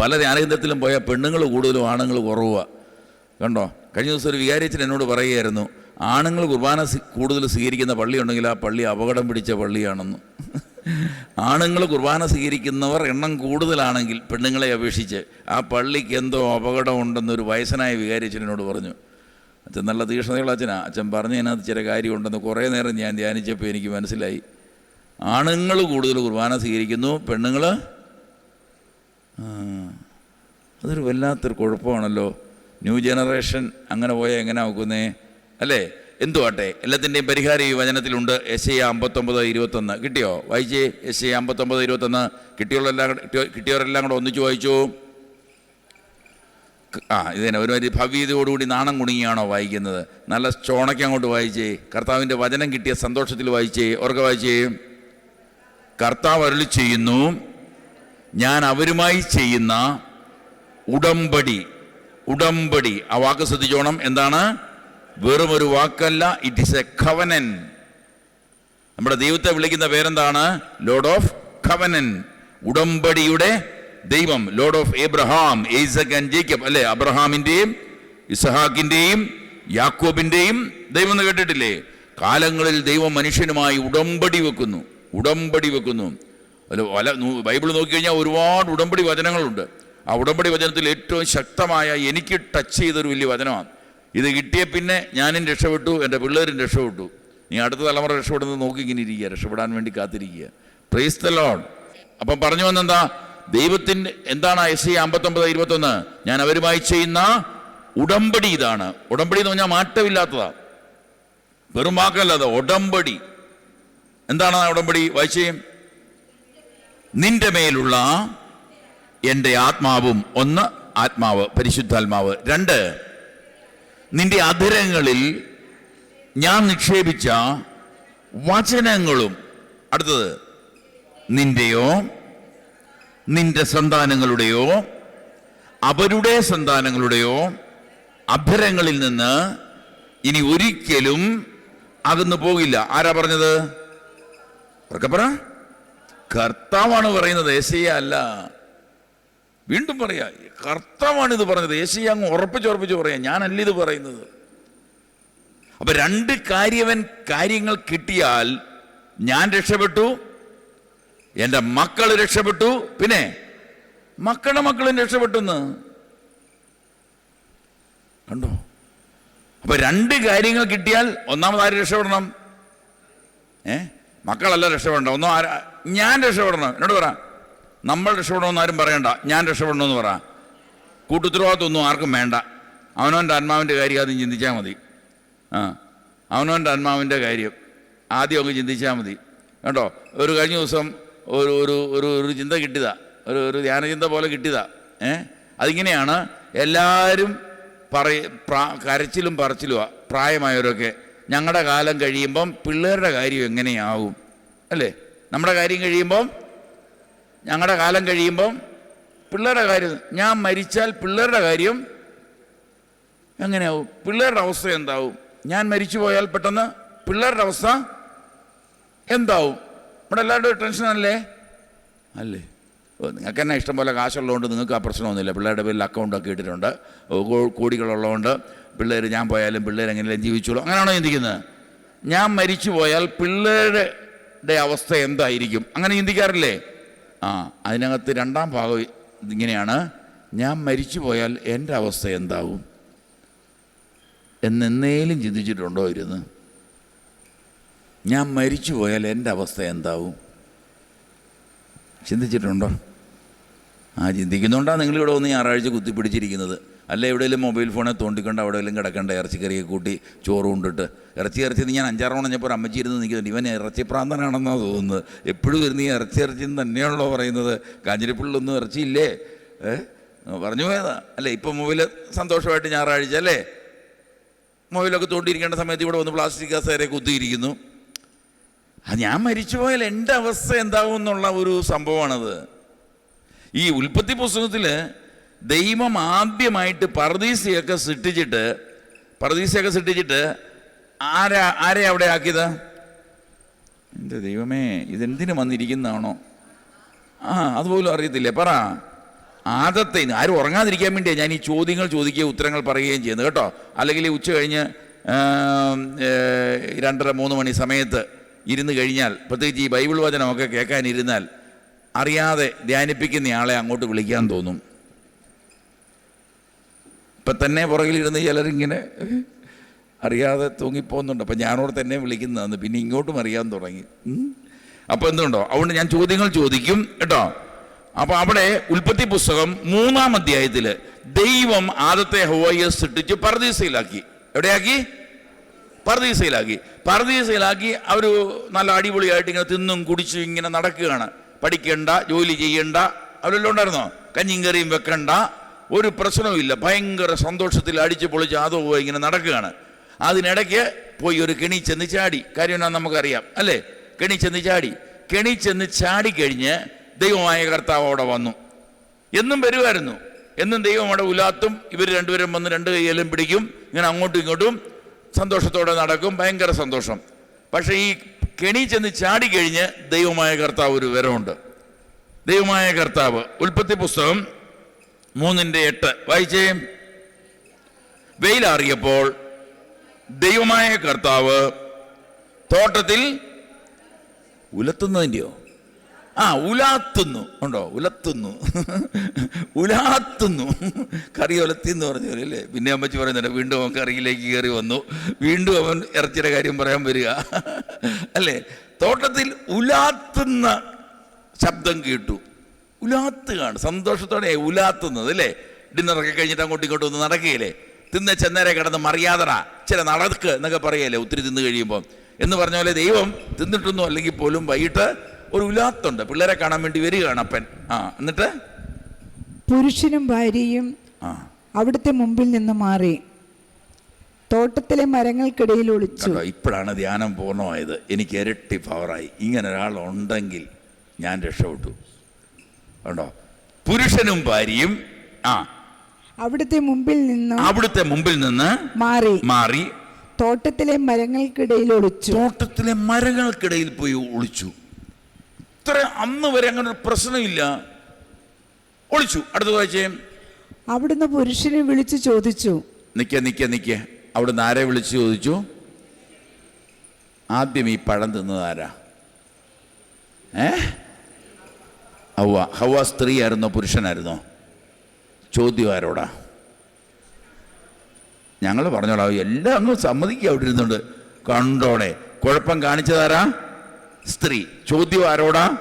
പല ധ്യാനകേന്ദ്രത്തിലും പോയാൽ പെണ്ണുങ്ങൾ കൂടുതലും ആണുങ്ങൾ കുറവാണ് കണ്ടോ? കഴിഞ്ഞ ദിവസം ഒരു വികാരിച്ചൻ എന്നോട് പറയുകയായിരുന്നു ആണുങ്ങൾ കുർബാന കൂടുതൽ സ്വീകരിക്കുന്ന പള്ളി ഉണ്ടെങ്കിൽ ആ പള്ളി അപകടം പിടിച്ച പള്ളിയാണെന്ന്. ആണുങ്ങൾ കുർബാന സ്വീകരിക്കുന്നവർ എണ്ണം കൂടുതലാണെങ്കിൽ പെണ്ണുങ്ങളെ അപേക്ഷിച്ച് ആ പള്ളിക്ക് എന്തോ അപകടം ഉണ്ടെന്നൊരു വയസ്സനായ എന്നോട് പറഞ്ഞു. അച്ഛൻ നല്ല തീക്ഷ്ണതയുള്ള അച്ഛനാ. അച്ഛൻ പറഞ്ഞു പറഞ്ഞതിനകത്ത് ചില കാര്യമുണ്ടെന്ന് കുറേ നേരം ഞാൻ ധ്യാനിച്ചപ്പോൾ എനിക്ക് മനസ്സിലായി. ആണുങ്ങൾ കൂടുതൽ കുർബാന സ്വീകരിക്കുന്നു പെണ്ണുങ്ങൾ അതൊരു വല്ലാത്തൊരു കുഴപ്പമാണല്ലോ. ന്യൂ ജനറേഷൻ അങ്ങനെ പോയാൽ എങ്ങനെ നോക്കുന്നേ? അല്ലേ? എന്തുവാട്ടെ എല്ലാത്തിന്റെയും പരിഹാരം ഈ വചനത്തിലുണ്ട്. എസ് ഐ അമ്പത്തൊമ്പത് ഇരുപത്തൊന്ന്. കിട്ടിയോ? വായിച്ചേ. എസ് ഐ അമ്പത്തൊമ്പത് ഇരുപത്തൊന്ന്. കിട്ടിയോളെല്ലാം കൂടെ- കിട്ടിയോ- കിട്ടിയവരെല്ലാം കൂടെ ഒന്നിച്ച് വായിച്ചു. ആ ഇത് തന്നെ. ഒരു വലിയ ഭവ്യതയോടുകൂടി നാണം കുണുങ്ങിയാണോ വായിക്കുന്നത്? നല്ല ചോണയ്ക്ക് അങ്ങോട്ട് വായിച്ചേ. കർത്താവിന്റെ വചനം കിട്ടിയ സന്തോഷത്തിൽ വായിച്ചേ. ഓർക്ക വായിച്ചേ. കർത്താവ് അരുളി ചെയ്യുന്നു. ഞാൻ അവരുമായി ചെയ്യുന്ന ഉടമ്പടി ഉടമ്പടി. ആ വാക്ക് ശ്രദ്ധിച്ചോണം. എന്താണ്? വെറും ഒരു വാക്കല്ല. ഇറ്റ് ഈസ് എ ഖവനൻ നമ്മുടെ ദൈവത്തെ വിളിക്കുന്ന പേരെന്താണ്? ലോഡ് ഓഫ് ഖവനൻ ഉടമ്പടിയുടെ ദൈവം. Lord of Abraham Isaac and Jacob അല്ലെ? അബ്രഹാമിന്റെയും ഇസഹാക്കിന്റെയും യാക്കോബിന്റെയും ദൈവം എന്ന് കേട്ടിട്ടില്ലേ? കാലങ്ങളിൽ ദൈവം മനുഷ്യനുമായി ഉടമ്പടി വെക്കുന്നു. ഉടമ്പടി വെക്കുന്നു. പല ബൈബിൾ നോക്കിക്കഴിഞ്ഞാൽ ഒരുപാട് ഉടമ്പടി വചനങ്ങളുണ്ട്. ആ ഉടമ്പടി വചനത്തിൽ ഏറ്റവും ശക്തമായ എനിക്ക് ടച്ച് ചെയ്തൊരു വലിയ വചനമാണ്. ഇത് കിട്ടിയ പിന്നെ ഞാനും രക്ഷപ്പെട്ടു എന്റെ പിള്ളേരും രക്ഷപ്പെട്ടു. നീ അടുത്ത തലമുറ രക്ഷപ്പെടുന്നത് നോക്കി ഇങ്ങനെ ഇരിക്കുക രക്ഷപ്പെടാൻ വേണ്ടി കാത്തിരിക്കുക. പ്രൈസ് ദ ലോഡ് അപ്പം പറഞ്ഞു വന്നെന്താ? ദൈവത്തിന്റെ എന്താണ് എസ് സി അമ്പത്തൊമ്പത് ഇരുപത്തൊന്ന്? ഞാൻ അവരുമായി ചെയ്യുന്ന ഉടമ്പടി ഇതാണ്. ഉടമ്പടി എന്ന് പറഞ്ഞാൽ മാറ്റമില്ലാത്തതാണ് വെറും വാക്കല്ല അത് ഉടമ്പടി. എന്താണ് ആ ഉടമ്പടി? വായിച്ചേ. നിന്റെ മേലുള്ള എന്റെ ആത്മാവും ഒന്ന് ആത്മാവ് പരിശുദ്ധാത്മാവ്. രണ്ട് നിന്റെ അധരങ്ങളിൽ ഞാൻ നിക്ഷേപിച്ച വചനങ്ങളും അടുത്തത് നിന്റെയോ നിന്റെ സന്താനങ്ങളുടെയോ അവരുടെ സന്താനങ്ങളുടെയോ അധരങ്ങളിൽ നിന്ന് ഇനി ഒരിക്കലും അകന്നു പോകില്ല ആരാ പറഞ്ഞത്? പറ. കർത്താവാണ് പറയുന്നത് ഏശയ്യ അല്ല. വീണ്ടും പറയാ കർത്താവാണ് ഇത് പറഞ്ഞത്. ഏശയ്യ അങ്ങ് ഉറപ്പിച്ച് ഉറപ്പിച്ച് പറയാ ഞാനല്ല ഇത് പറയുന്നത്. അപ്പൊ രണ്ട് കാര്യവൻ കാര്യങ്ങൾ കിട്ടിയാൽ ഞാൻ രക്ഷപ്പെട്ടു എന്റെ മക്കൾ രക്ഷപ്പെട്ടു പിന്നെ മക്കളുടെ മക്കളും രക്ഷപ്പെട്ടെന്ന്. കണ്ടോ? അപ്പൊ രണ്ട് കാര്യങ്ങൾ കിട്ടിയാൽ ഒന്നാമത് ആര് രക്ഷപ്പെടണം? ഏ? മക്കളല്ല രക്ഷപ്പെടണ്ട. ഒന്നും ആരാ ഞാൻ രക്ഷപ്പെടണം. എന്നോട് പറ. നമ്മൾ രക്ഷപ്പെടണമെന്ന് ആരും പറയണ്ട. ഞാൻ രക്ഷപ്പെടണമെന്ന് പറ. കൂട്ടുത്തരവാദിത്തമൊന്നും ആർക്കും വേണ്ട. അവനവന്റെ ആത്മാവിന്റെ കാര്യം ആദ്യം ചിന്തിച്ചാൽ മതി. ആ. അവനവന്റെ ആത്മാവിന്റെ കാര്യം ആദ്യം അങ്ങ് ചിന്തിച്ചാൽ മതി. കേട്ടോ? ഒരു കഴിഞ്ഞ ദിവസം ഒരു ഒരു ഒരു ഒരു ചിന്ത കിട്ടിയതാ. ഒരു ഒരു ധ്യാനചിന്ത പോലെ കിട്ടിയതാ. ഏ? അതിങ്ങനെയാണ് എല്ലാവരും പറയ കരച്ചിലും പറച്ചിലുമാണ് പ്രായമായവരൊക്കെ ഞങ്ങളുടെ കാലം കഴിയുമ്പം പിള്ളേരുടെ കാര്യം എങ്ങനെയാവും? അല്ലേ? നമ്മുടെ കാര്യം കഴിയുമ്പം ഞങ്ങളുടെ കാലം കഴിയുമ്പം പിള്ളേരുടെ കാര്യം ഞാൻ മരിച്ചാൽ പിള്ളേരുടെ കാര്യം എങ്ങനെയാവും? പിള്ളേരുടെ അവസ്ഥ എന്താവും? ഞാൻ മരിച്ചു പോയാൽ പെട്ടെന്ന് പിള്ളേരുടെ അവസ്ഥ എന്താവും? ഇവിടെ എല്ലാവരുടെയും ടെൻഷനല്ലേ അല്ലേ? നിങ്ങൾക്ക് തന്നെ ഇഷ്ടംപോലെ കാശുള്ളതുകൊണ്ട് നിങ്ങൾക്ക് ആ പ്രശ്നമൊന്നുമില്ല. പിള്ളേരുടെ പേരിൽ അക്കൗണ്ടൊക്കെ ഇട്ടിട്ടുണ്ട്. കോടികളുള്ളതുകൊണ്ട് പിള്ളേർ ഞാൻ പോയാലും പിള്ളേർ എങ്ങനെയും ജീവിച്ചോളൂ. അങ്ങനെയാണോ ചിന്തിക്കുന്നത്? ഞാൻ മരിച്ചു പോയാൽ പിള്ളേരുടെ അവസ്ഥ എന്തായിരിക്കും? അങ്ങനെ ചിന്തിക്കാറില്ലേ? ആ അതിനകത്ത് രണ്ടാം ഭാഗം ഇങ്ങനെയാണ്. ഞാൻ മരിച്ചു പോയാൽ എന്റെ അവസ്ഥ എന്താവും? എന്നെന്നേലും ചിന്തിച്ചിട്ടുണ്ടോ ഇരുന്ന്? ഞാൻ മരിച്ചു പോയാൽ എന്റെ അവസ്ഥ എന്താവും? ചിന്തിച്ചിട്ടുണ്ടോ? ആ ചിന്തിക്കുന്നുകൊണ്ടാണ് നിങ്ങളിവിടെ ഒന്ന് ഞായറാഴ്ച കുത്തിപ്പിടിച്ചിരിക്കുന്നത്. അല്ല എവിടെയെങ്കിലും മൊബൈൽ ഫോണെ തോണ്ടിക്കൊണ്ട് എല്ലാം കിടക്കേണ്ട? ഇറച്ചിക്കറിയൊക്കെ കൂട്ടി ചോറ് കൊണ്ടിട്ട്. ഇറച്ചി ഇറച്ചി ഞാൻ അഞ്ചാറ് പറഞ്ഞപ്പോൾ അമ്മച്ചി ഇരുന്ന് നിൽക്കുന്നുണ്ട്. ഇവൻ ഇറച്ചി പ്രാന്തനാണെന്നാണ് തോന്നുന്നത്. എപ്പോഴും ഇരുന്ന് ഈ ഇറച്ചി ഇറച്ചി തന്നെയാണല്ലോ പറയുന്നത്. കാഞ്ഞിരിപ്പുള്ളൊന്നും ഇറച്ചിയില്ലേ ഏഹ് പറഞ്ഞു പോയതാ. അല്ലേ ഇപ്പം മൊബൈൽ സന്തോഷമായിട്ട് ഞായറാഴ്ച അല്ലേ? മൊബൈലൊക്കെ തോണ്ടിയിരിക്കേണ്ട സമയത്ത് ഇവിടെ വന്ന് പ്ലാസ്റ്റിക് കസേരെ കുത്തിയിരിക്കുന്നു. ഞാൻ മരിച്ചു പോയാൽ എന്റെ അവസ്ഥ എന്താവും എന്നുള്ള ഒരു സംഭവമാണത്. ഈ ഉൽപ്പത്തി പുസ്തകത്തിൽ ദൈവം ആദ്യമായിട്ട് പർദീസയൊക്കെ സൃഷ്ടിച്ചിട്ട് പർദീസയൊക്കെ സൃഷ്ടിച്ചിട്ട് ആരാ ആരെ അവിടെ ആക്കിയത്? എന്റെ ദൈവമേ ഇതെന്തിനു വന്നിരിക്കുന്നതാണോ? ആ അതുപോലും അറിയത്തില്ലേ? പറ. ആദത്തെ ആരും ഉറങ്ങാതിരിക്കാൻ വേണ്ടിയാണ് ഞാൻ ഈ ചോദ്യങ്ങൾ ചോദിക്കുകയും ഉത്തരങ്ങൾ പറയുകയും ചെയ്യുന്നത് കേട്ടോ. അല്ലെങ്കിൽ ഉച്ച കഴിഞ്ഞ് രണ്ടര മൂന്ന് മണി സമയത്ത് ഇരുന്ന് കഴിഞ്ഞാൽ പ്രത്യേകിച്ച് ഈ ബൈബിൾ വചനമൊക്കെ കേൾക്കാനിരുന്നാൽ അറിയാതെ ധ്യാനിപ്പിക്കുന്ന ആളെ അങ്ങോട്ട് വിളിക്കാൻ തോന്നും. ഇപ്പം തന്നെ പുറകിലിരുന്ന് ചിലരിങ്ങനെ അറിയാതെ തൂങ്ങിപ്പോകുന്നുണ്ട്. അപ്പം ഞാനോട് തന്നെ വിളിക്കുന്നതാണ്. പിന്നെ ഇങ്ങോട്ടും അറിയാൻ തുടങ്ങി. അപ്പോൾ എന്തുണ്ടോ? അതുകൊണ്ട് ഞാൻ ചോദ്യങ്ങൾ ചോദിക്കും കേട്ടോ? അപ്പോൾ അവിടെ ഉൽപ്പത്തി പുസ്തകം മൂന്നാം അധ്യായത്തിൽ ദൈവം ആദത്തെ ഹോയെ സൃഷ്ടിച്ച് പർദീസയിലാക്കി. എവിടെയാക്കി? പർദീസയിലാക്കി. പർദീസയിലാക്കി അവർ നല്ല അടിപൊളിയായിട്ട് ഇങ്ങനെ തിന്നും കുടിച്ചും ഇങ്ങനെ നടക്കുകയാണ്. പഠിക്കണ്ട ജോലി ചെയ്യണ്ട അവരെല്ലാം ഉണ്ടായിരുന്നോ? കഞ്ഞിയും കറിയും വെക്കണ്ട. ഒരു പ്രശ്നവുമില്ല ഭയങ്കര സന്തോഷത്തിൽ അടിച്ച് പൊളിച്ച് അതോ ഇങ്ങനെ നടക്കുകയാണ്. അതിനിടയ്ക്ക് പോയി ഒരു കെണി ചെന്ന് ചാടി. കാര്യം എന്നാ നമുക്കറിയാം അല്ലേ? കെണി ചെന്ന് ചാടി. കെണി ചെന്ന് ചാടിക്കഴിഞ്ഞ് ദൈവമായ കർത്താവ് അവിടെ വന്നു. എന്നും വരുമായിരുന്നു. എന്നും ദൈവം അവിടെ ഉലാത്തും ഇവർ രണ്ടുപേരും വന്ന് രണ്ട് കൈയിലും പിടിക്കും ഇങ്ങനെ അങ്ങോട്ടും ഇങ്ങോട്ടും സന്തോഷത്തോടെ നടക്കും. ഭയങ്കര സന്തോഷം. പക്ഷേ ഈ കെണി ചെന്ന് ചാടിക്കഴിഞ്ഞ് ദൈവമായ കർത്താവ് ഒരു വിവരമുണ്ട് ദൈവമായ കർത്താവ് ഉൽപ്പത്തി പുസ്തകം മൂന്നിന്റെ എട്ട് വായിച്ചേ. വെയിലാറിയപ്പോൾ ദൈവമായ കർത്താവ് തോട്ടത്തിൽ ഉലത്തുന്നതിന്റെയോ? ആ ഉലാത്തുന്നു. ഉണ്ടോ? ഉലത്തുന്നു. ഉലാത്തുന്നു. കറി ഉലത്തി എന്ന് പറഞ്ഞു അല്ലേ? പിന്നെ അമ്മച്ചി പറയുന്നുണ്ട് വീണ്ടും അവൻ കറിയിലേക്ക് കയറി വന്നു. വീണ്ടും അവൻ ഇറച്ചിയുടെ കാര്യം പറയാൻ വരിക. അല്ലേ? തോട്ടത്തിൽ ഉലാത്തുന്ന ശബ്ദം കേട്ടു. ഉലാത്തുകയാണ് സന്തോഷത്തോടെ ഉലാത്തുന്നത് അല്ലേ? ഡിന്നറൊക്കെ കഴിഞ്ഞിട്ട് അങ്ങോട്ടും ഇങ്ങോട്ടും ഒന്ന് നടക്കുകയില്ലേ? തിന്ന ചെന്നേരെ കിടന്ന് മറിയാതറ ചില നടക്ക് എന്നൊക്കെ പറയല്ലേ? ഒത്തിരി തിന്നു കഴിയുമ്പോൾ എന്ന് പറഞ്ഞ പോലെ ദൈവം തിന്നിട്ടൊന്നും അല്ലെങ്കിൽ പോലും വൈകിട്ട് ഒരു ഉലാത്തുണ്ട്. പിള്ളേരെ കാണാൻ വേണ്ടി വരികയാണ് അപ്പൻ. ആ എന്നിട്ട്? പുരുഷനും ഭാര്യയും അവിടുത്തെ മുമ്പിൽ നിന്ന് മാറി. തോട്ടത്തിലെ മരങ്ങൾക്കിടയിൽ ഒളിച്ചു. ഇപ്പോഴാണ് ധ്യാനം പൂർണമായത്. എനിക്ക് ഇരട്ടി പവറായി ഇങ്ങനെ ഒരാളുണ്ടെങ്കിൽ ഞാൻ രക്ഷപ്പെട്ടു. കണ്ടോ? പുരുഷനും ഭാര്യയും ആ. അവിടുത്തെ മുമ്പിൽ നിന്ന് അവിടുത്തെ മുമ്പിൽ നിന്ന് മാറി. മാറി. തോട്ടത്തിലെ മരങ്ങൾക്കിടയിൽ ഒളിച്ചു. തോട്ടത്തിലെ മരങ്ങൾക്കിടയിൽ പോയി ഒളിച്ചു. ഇത്ര അന്ന് വരെ അങ്ങനെ ഒരു പ്രശ്നമില്ല. ഒളിച്ചു. അടുത്ത വായിച്ചേം. അവിടുന്ന് പുരുഷനെ വിളിച്ചു ചോദിച്ചു. നിക്ക നിക്ക നിക്ക. അവിടുന്ന് ആരെ വിളിച്ചു ചോദിച്ചു? ആദ്യം ഈ പഴം തിന്നത് ആരാ? ഏ? ഹവ. ഹവ സ്ത്രീ ആയിരുന്നോ പുരുഷനായിരുന്നോ? ചോദ്യം ആരോടാ? ഞങ്ങൾ പറഞ്ഞോളാം. എല്ലാം അങ്ങ് സമ്മതിക്കുക അവിടെ ഇരുന്നുണ്ട് കണ്ടോടെ കുഴപ്പം കാണിച്ചതാരാ? സ്ത്രീ. ചോദ്യം ആരോടാ?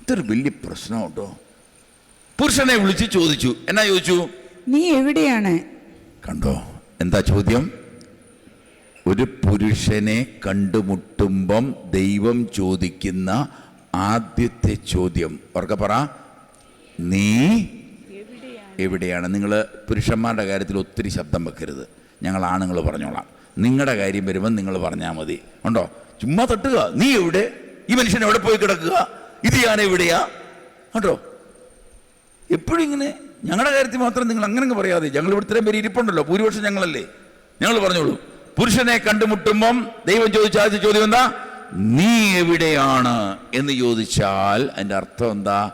ഇതൊരു വലിയ പ്രശ്നമുണ്ടോ കേട്ടോ. പുരുഷനെ വിളിച്ച് ചോദിച്ചു. എന്നാ ചോദിച്ചു? നീ എവിടെയാണ്? കണ്ടോ? എന്താ ചോദ്യം? ഒരു പുരുഷനെ കണ്ടുമുട്ടുമ്പം ദൈവം ചോദിക്കുന്ന ആദ്യത്തെ ചോദ്യം. ഉറക്കെ പറ. നീ എവിടെയാണ്? നിങ്ങൾ പുരുഷന്മാരുടെ കാര്യത്തിൽ ഒത്തിരി ശബ്ദം വെക്കരുത്. ഞങ്ങൾ ആണുങ്ങൾ പറഞ്ഞോളാം. നിങ്ങളുടെ കാര്യം വരുമ്പോൾ നിങ്ങൾ പറഞ്ഞാൽ മതി. ഉണ്ടോ ചുമ്മാ തട്ടുക. നീ എവിടെ? ഈ മനുഷ്യൻ എവിടെ പോയി കിടക്കുക? ഇത് ഞാൻ എവിടെയാ? കണ്ടോ? എപ്പോഴും ഇങ്ങനെ ഞങ്ങളുടെ കാര്യത്തിൽ മാത്രം നിങ്ങൾ അങ്ങനെ അങ്ങ് പറയാതെ ഞങ്ങൾ ഇവിടെ ഇത്രയും പേര് ഇരിപ്പുണ്ടല്ലോ. ഭൂരിപക്ഷം ഞങ്ങളല്ലേ. ഞങ്ങൾ പറഞ്ഞോളൂ. പുരുഷനെ കണ്ടുമുട്ടുമ്പം ദൈവം ചോദിച്ച ആദ്യ ചോദ്യം എന്താ? നീ എവിടെയാണ്? എന്ന് ചോദിച്ചാൽ അതിന്റെ അർത്ഥം എന്താ?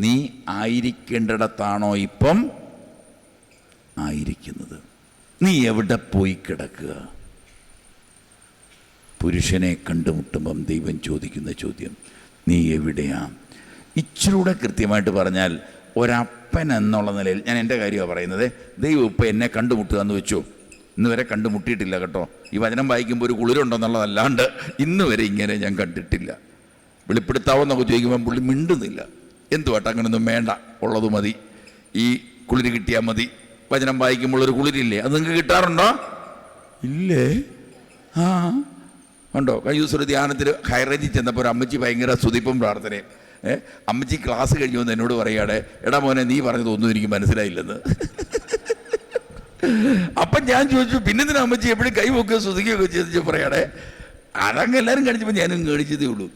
നീ ആയിരിക്കേണ്ടിടത്താണോ ഇപ്പം? ആയിരിക്കുന്നത്. നീ എവിടെ പോയി കിടക്കുക? പുരുഷനെ കണ്ടുമുട്ടുമ്പം ദൈവം ചോദിക്കുന്ന ചോദ്യം നീ എവിടെയാ? ഇച്ചിരൂടെ കൃത്യമായിട്ട് പറഞ്ഞാൽ ഒരപ്പൻ എന്നുള്ള നിലയിൽ ഞാൻ എന്റെ കാര്യമാണ് പറയുന്നത്. ദൈവം ഇപ്പം എന്നെ കണ്ടുമുട്ടുക എന്ന് വെച്ചു. ഇന്ന് വരെ കണ്ടുമുട്ടിയിട്ടില്ല കേട്ടോ. ഈ വചനം വായിക്കുമ്പോൾ ഒരു കുളിരുണ്ടെന്നുള്ളതല്ലാണ്ട് ഇന്ന് വരെ ഇങ്ങനെ ഞാൻ കണ്ടിട്ടില്ല. വെളിപ്പെടുത്താവെന്നൊക്കെ ചോദിക്കുമ്പോൾ പുള്ളി മിണ്ടുന്നില്ല. എന്തുവാട്ടെ അങ്ങനെയൊന്നും വേണ്ട. ഉള്ളത് മതി. ഈ കുളിര് കിട്ടിയാൽ മതി. വചനം വായിക്കുമ്പോൾ ഒരു കുളിരില്ലേ? അത് നിങ്ങൾക്ക് കിട്ടാറുണ്ടോ? ഇല്ലേ? ആ. ഉണ്ടോ? കഴിഞ്ഞ ദിവസം ഒരു ധ്യാനത്തിൽ ഹൈറേഞ്ചിൽ ചെന്നപ്പോൾ ഒരു അമ്മച്ചി ഭയങ്കര സ്തുതിപ്പും പ്രാർത്ഥനയും. ഏഹ് അമ്മച്ചി ക്ലാസ് കഴിഞ്ഞു വന്ന് എന്നോട് പറയാടെ എടാ മോനെ നീ പറഞ്ഞത് ഒന്നും എനിക്ക് മനസ്സിലായില്ലെന്ന്. അപ്പം ഞാൻ ചോദിച്ചു പിന്നെ എന്തിനാ അമ്മച്ചി എപ്പോഴും കൈ പൊക്കുകയോ സ്തുതിക്കുകയോ ചോദിച്ചു പറയാടെ അതങ്ങ് എല്ലാവരും കാണിച്ചപ്പോൾ ഞാനും കാണിച്ചതേ ഉള്ളൂ.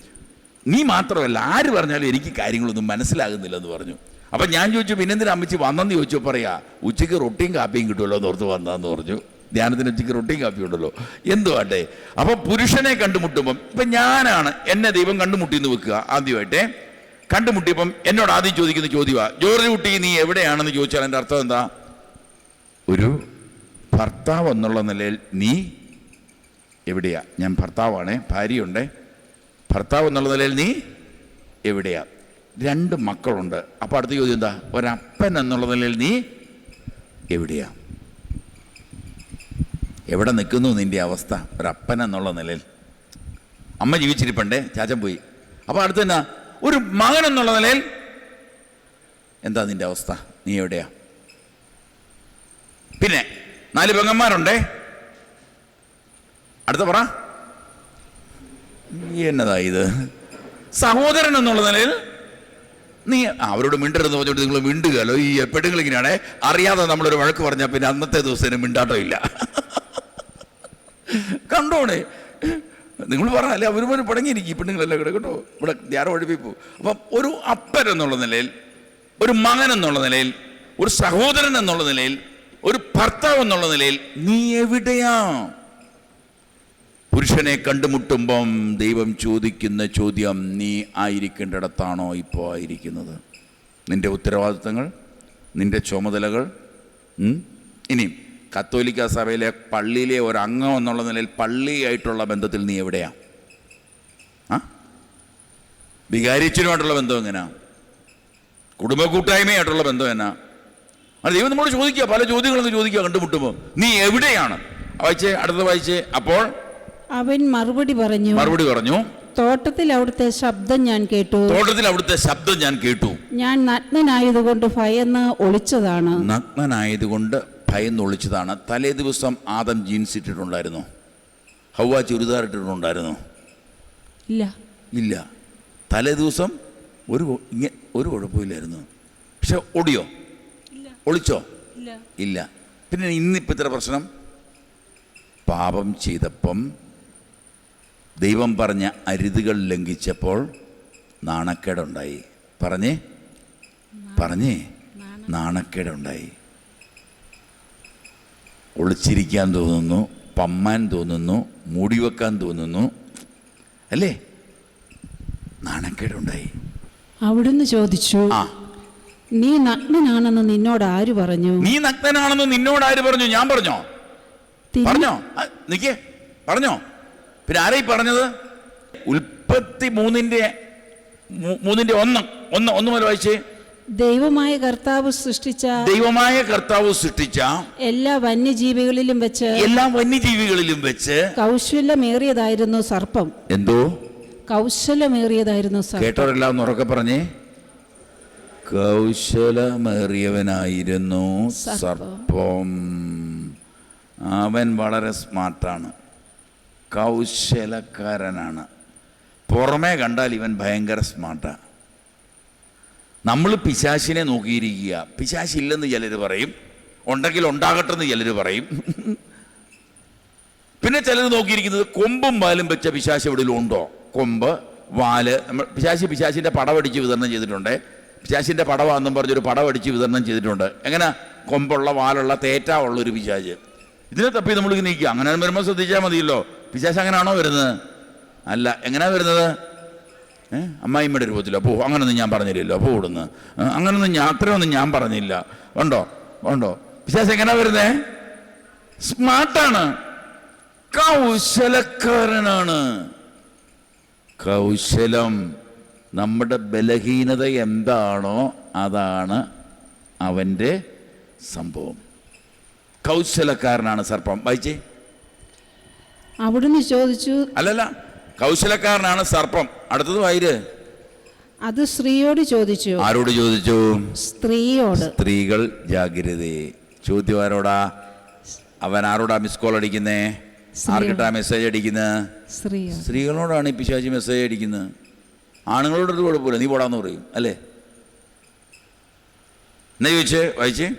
നീ മാത്രമല്ല ആര് പറഞ്ഞാലും എനിക്ക് കാര്യങ്ങളൊന്നും മനസ്സിലാകുന്നില്ല എന്ന് പറഞ്ഞു. അപ്പം ഞാൻ ചോദിച്ചു പിന്നെന്തിനാ അമ്മച്ചി വന്നെന്ന് ചോദിച്ചു പറയാ ഉച്ചയ്ക്ക് റൊട്ടിയും കാപ്പിയും കിട്ടുമല്ലോ എന്ന് ഓർത്ത് വന്നതെന്ന് പറഞ്ഞു. ധ്യാനത്തിന് ഉച്ചയ്ക്ക് റൊട്ടിയും കാപ്പി ഉണ്ടല്ലോ. എന്തുവാട്ടെ അപ്പോൾ പുരുഷനെ കണ്ടുമുട്ടുമ്പം ഇപ്പം ഞാനാണ് എന്നെ ദൈവം കണ്ടുമുട്ടി എന്ന് വെക്കുക ആദ്യമായിട്ടേ. കണ്ടുമുട്ടിയപ്പം എന്നോട് ആദ്യം ചോദിക്കുന്ന ചോദ്യമാ ജോർജ് കുട്ടി നീ എവിടെയാണെന്ന് ചോദിച്ചാൽ എന്റെ അർത്ഥം എന്താ? ഒരു ഭർത്താവ് എന്നുള്ള നിലയിൽ നീ എവിടെയാ? ഞാൻ ഭർത്താവാണേ ഭാര്യയുണ്ടേ. ഭർത്താവ് എന്നുള്ള നിലയിൽ നീ എവിടെയാ? രണ്ട് മക്കളുണ്ട്. അപ്പോൾ അടുത്ത ചോദ്യം എന്താ? ഒരപ്പൻ എന്നുള്ള നിലയിൽ നീ എവിടെയാ? എവിടെ നിൽക്കുന്നു നിന്റെ അവസ്ഥ? ഒരപ്പൻ എന്നുള്ള നിലയിൽ. അമ്മ ജീവിച്ചിരിപ്പണ്ടേ. ചാച്ചൻ പോയി. അപ്പോൾ അടുത്ത് തന്നെ ഒരു മകൻ എന്നുള്ള നിലയിൽ എന്താ നിന്റെ അവസ്ഥ? നീ എവിടെയാ? പിന്നെ നാല് പെങ്ങന്മാരുണ്ടേ? അടുത്ത പറ. എന്നതാ ഇത്? സഹോദരൻ എന്നുള്ള നിലയിൽ നീ അവരോട് മിണ്ടരുന്ന് പറഞ്ഞിട്ട് നിങ്ങൾ മിണ്ടുകയല്ലോ. ഈ എപ്പോഴെങ്കിലും ഇങ്ങനെയാണേ. അറിയാതെ നമ്മളൊരു വഴക്ക് പറഞ്ഞാൽ പിന്നെ അന്നത്തെ ദിവസം മിണ്ടാട്ടം ഇല്ല കണ്ടോണേ? നിങ്ങൾ പറഞ്ഞല്ലേ അവർ പോലും പടങ്ങിയിരിക്കും പെണ്ണുങ്ങളെല്ലാം കൂടെ കേട്ടോ ഇവിടെ ധ്യാനം ഒഴിപ്പിപ്പോ അപ്പം ഒരു അപ്പൻ എന്നുള്ള നിലയിൽ ഒരു മകൻ എന്നുള്ള നിലയിൽ ഒരു സഹോദരൻ എന്നുള്ള നിലയിൽ ഒരു ഭർത്താവ് എന്നുള്ള നിലയിൽ നീ എവിടെയാ? പുരുഷനെ കണ്ടുമുട്ടുമ്പം ദൈവം ചോദിക്കുന്ന ചോദ്യം നീ ആയിരിക്കേണ്ടിടത്താണോ ഇപ്പോൾ ആയിരിക്കുന്നത്? നിന്റെ ഉത്തരവാദിത്തങ്ങൾ നിന്റെ ചുമതലകൾ? ഇനിയും കത്തോലിക്ക സഭയിലെ പള്ളിയിലെ ഒരു അംഗം എന്നുള്ള നിലയിൽ പള്ളിയായിട്ടുള്ള ബന്ധത്തിൽ നീ എവിടെയാ? ആ? വികാരിച്ചനുമായിട്ടുള്ള ബന്ധം എങ്ങനെയാ കുടുംബ കൂട്ടായ്മയായിട്ടുള്ള ബന്ധം എന്നാ? അത് ദൈവം നമ്മോട് ചോദിക്കുക പല ചോദ്യങ്ങളും ചോദിക്കുക കണ്ടുമുട്ടുമ്പോൾ നീ എവിടെയാണ്? വായിച്ചേ അടുത്ത വായിച്ചേ. അപ്പോൾ? അവൻ മറുപടി പറഞ്ഞു. മറുപടി പറഞ്ഞു. തോട്ടത്തിൽ അവിടുത്തെ ശബ്ദം ഞാൻ കേട്ടു. തോട്ടത്തിൽ അവിടുത്തെ ശബ്ദം ഞാൻ കേട്ടു. ഞാൻ നഗ്നനായതുകൊണ്ട് ഭയന്ന് ഒളിച്ചതാണ്. നഗ്നനായതുകൊണ്ട് ഭയന്നൊളിച്ചതാണ് തലേ ദിവസം ആദം ജീൻസ് ഇട്ടിട്ടുണ്ടായിരുന്നു. ഹൗവ ചുരിദാർ ഇട്ടിട്ടുണ്ടായിരുന്നു. ഇല്ല. ഇല്ല. തലേ ദിവസം ഒരു ഒരു കുഴപ്പമില്ലായിരുന്നു. പക്ഷെ ഒടിയോ? ഒളിച്ചോ? ഇല്ല. പിന്നെ ഇന്നിപ്പോൾ ഇത്ര പ്രശ്നം? പാപം ചെയ്തപ്പം ദൈവം പറഞ്ഞ അരുതുകൾ ലംഘിച്ചപ്പോൾ നാണക്കേടുണ്ടായി. പറഞ്ഞേ? പറഞ്ഞേ? നാണക്കേടുണ്ടായി. ഒളിച്ചിരിക്കാൻ തോന്നുന്നു പമ്മാൻ തോന്നുന്നു മൂടി വെക്കാൻ തോന്നുന്നു. അല്ലേ? നാണക്കേടുണ്ടായി. അവിടുന്ന് ചോദിച്ചു ആ. നീ നഗ്നനാണെന്ന് നിന്നോട് ആര് പറഞ്ഞു? നീ നഗ്നനാണെന്ന് നിന്നോട് ആര് പറഞ്ഞു? ഞാൻ പറഞ്ഞോ? പറഞ്ഞോ? നിക്കേ പറഞ്ഞോ? പിന്നെ ആരായി പറഞ്ഞത്? ഉൽപ്പത്തി മൂന്നിന്റെ മൂന്നിന്റെ ഒന്ന് ഒന്ന് ഒന്ന് മുതൽ വായിച്ചേ. ദൈവമായ കർത്താവ് സൃഷ്ടിച്ച ദൈവമായ കർത്താവ് സൃഷ്ടിച്ച എല്ലാ വന്യജീവികളിലും വെച്ച് എല്ലാ വന്യജീവികളിലും വെച്ച് കൗശലമേറിയതായിരുന്നു സർപ്പം. എന്തോ? കൗശലമേറിയതായിരുന്നു സർപ്പം. കേട്ടവരെല്ലാം ഉറക്കെ പറഞ്ഞേ. കൗശലമേറിയവനായിരുന്നു സർപ്പം. അവൻ വളരെ സ്മാർട്ടാണ്. കൗശലക്കാരനാണ്. പുറമേ കണ്ടാൽ ഇവൻ ഭയങ്കര സ്മാർട്ടാണ് നമ്മൾ പിശാശിനെ നോക്കിയിരിക്കുക. പിശാശില്ലെന്ന് ചിലർ പറയും. ഉണ്ടെങ്കിൽ ഉണ്ടാകട്ടെ എന്ന് ചിലർ പറയും. പിന്നെ ചിലർ നോക്കിയിരിക്കുന്നത് കൊമ്പും വാലും വെച്ച പിശാശ് എവിടെയെങ്കിലും ഉണ്ടോ? കൊമ്പ് വാൽ. നമ്മൾ പിശാശി പിശാശിന്റെ പടവടിച്ച് വിതരണം ചെയ്തിട്ടുണ്ട്. പിശാശിന്റെ പടവാന്നും പറഞ്ഞൊരു പടവടിച്ച് വിതരണം ചെയ്തിട്ടുണ്ട്. എങ്ങനെ? കൊമ്പുള്ള വാലുള്ള തേറ്റ ഉള്ള ഒരു പിശാച്. ഇതിനെ തപ്പി നമ്മൾ നീക്കുക അങ്ങനെ വരുമ്പോൾ ശ്രദ്ധിച്ചാൽ മതിയല്ലോ. പിശാശ് അങ്ങനെയാണോ വരുന്നത്? അല്ല. എങ്ങനെയാണ് വരുന്നത്? അമ്മായിമ്മയുടെ രൂപത്തിലോ അപ്പോ അങ്ങനൊന്നും ഞാൻ പറഞ്ഞില്ലല്ലോ അപ്പോ ഇവിടുന്ന്. അങ്ങനൊന്നും ഞാൻ അത്രയൊന്നും ഞാൻ പറഞ്ഞില്ല. ഉണ്ടോ? ഉണ്ടോ? വിശ്വാസം എങ്ങനെ വരുന്നേ? സ്മാർട്ടാണ്. കൗശലക്കാരനാണ്. കൗശലം നമ്മുടെ ബലഹീനത എന്താണോ അതാണ് അവന്റെ സംഭവം. കൗശലക്കാരനാണ് സർപ്പം. വായിച്ചേ. അവിടുന്ന് ചോദിച്ചു അല്ലല്ല കൗശലക്കാരനാണ് സർപ്പം. അടുത്തത് വൈര് അത് സ്ത്രീയോട് ചോദിച്ചു. ആരോട് ചോദിച്ചു? സ്ത്രീയോട്. സ്ത്രീകൾ ജാഗ്രതേ. ചോദ്യം ആരോടാ? അവൻ ആരോടാ മിസ് കോൾ അടിക്കുന്നേ? ആർക്കിട്ടാ മെസ്സേജ് അടിക്കുന്നത് സ്ത്രീകളോടാണ് ഈ പിശാചി മെസ്സേജ് അടിക്കുന്നത് ആണുങ്ങളോടൊരു കുഴപ്പമില്ല. നീ പോടാന്ന് പറയും. അല്ലേ? എന്നാ ചോദിച്ചേ? വായിച്ചേ?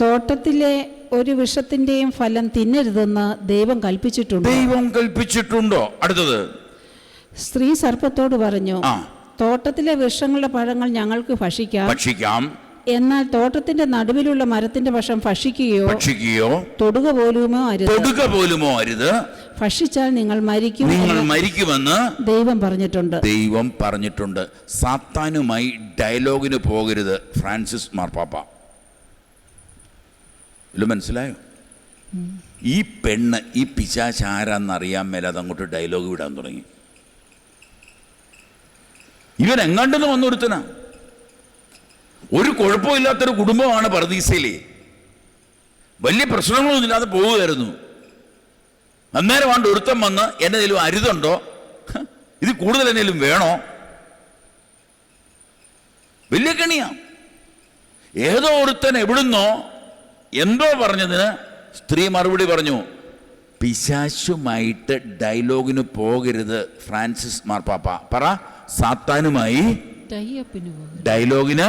തോട്ടത്തിലെ ഒരു വിഷത്തിന്റെയും ഫലം തിന്നരുതെന്ന് ദൈവം കൽപ്പിച്ചിട്ടുണ്ട്? ദൈവം കൽപ്പിച്ചിട്ടുണ്ടോ? അടുത്തത്. സ്ത്രീ സർപ്പത്തോട് പറഞ്ഞു തോട്ടത്തിലെ വൃക്ഷങ്ങളുടെ പഴങ്ങൾ ഞങ്ങൾക്ക് ഭക്ഷിക്കാം. ഭക്ഷിക്കാം. എന്നാൽ തോട്ടത്തിന്റെ നടുവിലുള്ള മരത്തിന്റെ വശം ഭക്ഷിക്കുകയോ ഭക്ഷിക്കുകയോ തൊടുക പോലുമോ അരുത്. തൊടുക പോലുമോ അരുത്. ഭക്ഷിച്ചാൽ നിങ്ങൾ മരിക്കും നിങ്ങൾ മരിക്കുമെന്ന് ദൈവം പറഞ്ഞിട്ടുണ്ട്. ദൈവം പറഞ്ഞിട്ടുണ്ട്. സാത്താനുമായി ഡയലോഗിന് പോകരുത് ഫ്രാൻസിസ് മാർപ്പാപ്പ. ഇത് മനസ്സിലായോ? ഈ പെണ്ണ് ഈ പിശാച് ആരാന്നറിയാൻ മേലാതെ അങ്ങോട്ട് ഡയലോഗ് വിടാൻ തുടങ്ങി. ഇവൻ എങ്ങാണ്ടെന്ന് വന്നൊരുത്തനാ. ഒരു കുഴപ്പമില്ലാത്തൊരു കുടുംബമാണ് പറദീസയിലെ വലിയ പ്രശ്നങ്ങളൊന്നും ഇല്ലാതെ പോവുകയായിരുന്നു അന്നേരമാണ്ട് ഒരുത്തം വന്ന് എന്നതിലും അരുതുണ്ടോ? ഇത് കൂടുതൽ എന്നെങ്കിലും വേണോ? വലിയ കണിയാ. ഏതോ ഒരുത്തൻ എവിടുന്നോ എന്തോ പറഞ്ഞതിന് സ്ത്രീ മറുപടി പറഞ്ഞു പിശാശുമായിട്ട് ഡയലോഗിന് പോകരുത് ഫ്രാൻസിസ് മാർപ്പാപ്പ. പറ സാത്താനുമായി ഡയലോഗിന്